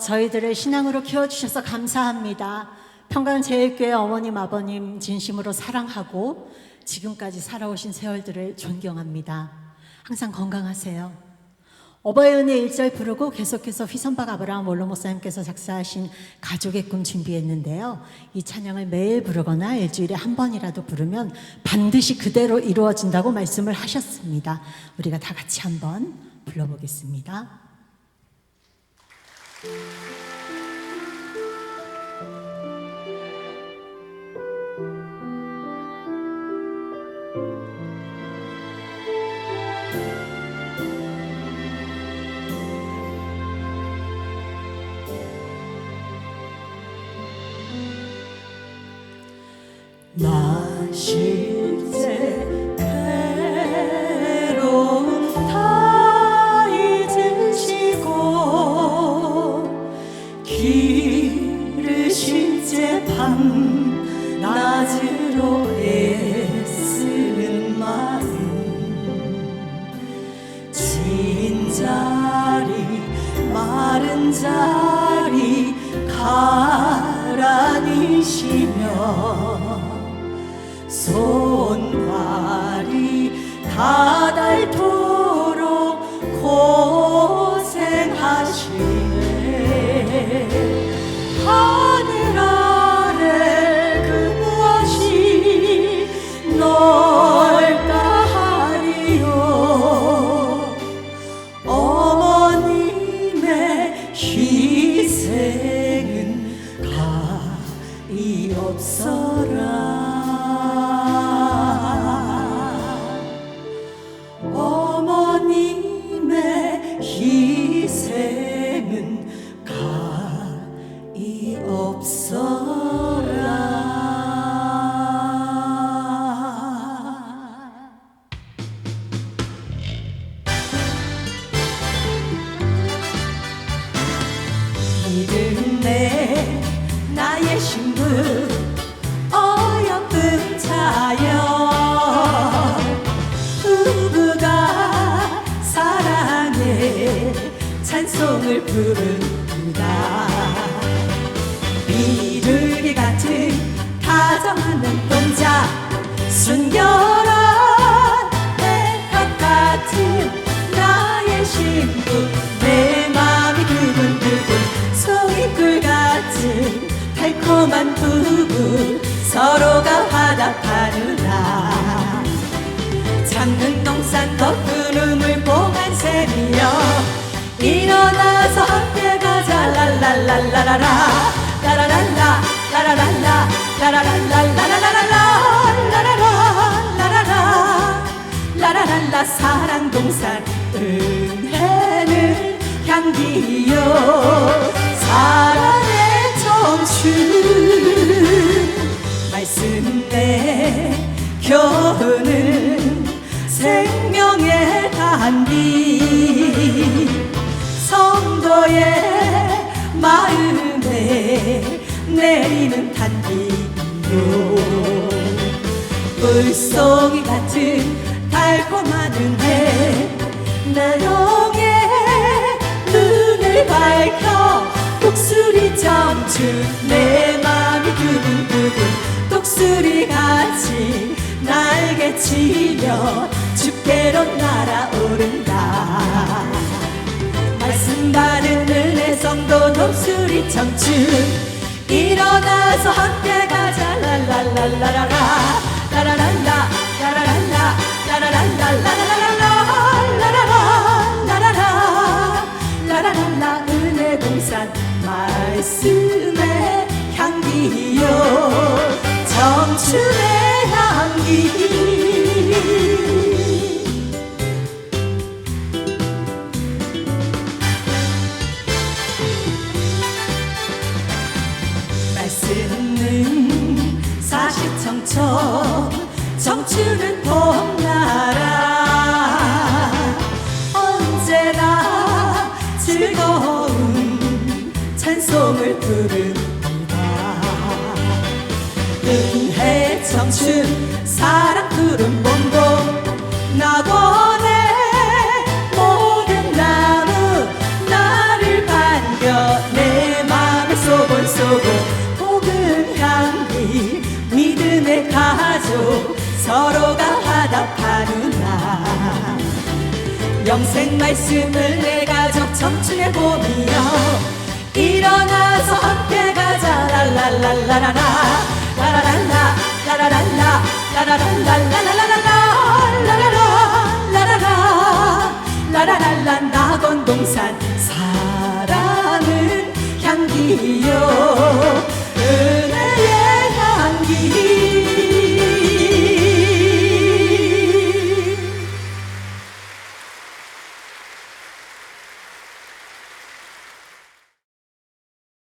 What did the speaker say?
저희들을 신앙으로 키워주셔서 감사합니다. 평강제일교회 어머님, 아버님 진심으로 사랑하고 지금까지 살아오신 세월들을 존경합니다. 항상 건강하세요. 어버이 은혜 1절 부르고 계속해서 휘선박 아브라함 원로 목사님께서 작사하신 가족의 꿈 준비했는데요. 이 찬양을 매일 부르거나 일주일에 한 번이라도 부르면 반드시 그대로 이루어진다고 말씀을 하셨습니다. 우리가 다 같이 한번 불러보겠습니다. 나실 낮으로 애쓰는 마음. 진 자리 마른 자리 가라니시며 손발이 다닳도록 고생하시네 이른내 나의 신부 어여쁜 자여 부부가 사랑해 찬송을 부른 다정한 동자 순결한 해것 같은 나의 신부 내 맘이 두근두근 송이꿀 같은 달콤한 부부 서로가 화답하느라 장흥 동산 덕구름을 봉한 셈이여 일어나서 함께 가자. 랄랄랄라라 라. 라라랄라 라라랄라 라라랄랄라라라라 라라라 라라라 라라랄라 사랑 동산 은혜는 향기요 사랑의 청춘 말씀 내 교훈은 생명의 단비 성도의 마음에 내리는 단비요 물송이 같은 달콤한 은혜 나영의 눈을 밝혀 독수리 점주 내 맘이 두근두근 독수리 같이 날개치며 주께로 날아오른다. 말씀 받은 은혜 성도 독수리 청춘 일어나서 함께 가자. 랄랄랄라라라 라라랄라 향기요 청춘의 향기 정춘 사랑 푸른 봄봄 나무 서로가 화답하는나 영생 말씀을 내 가족 청춘의 봄이여. 일어나서 함께 가자. 랄랄랄라라. 라라랄라 라라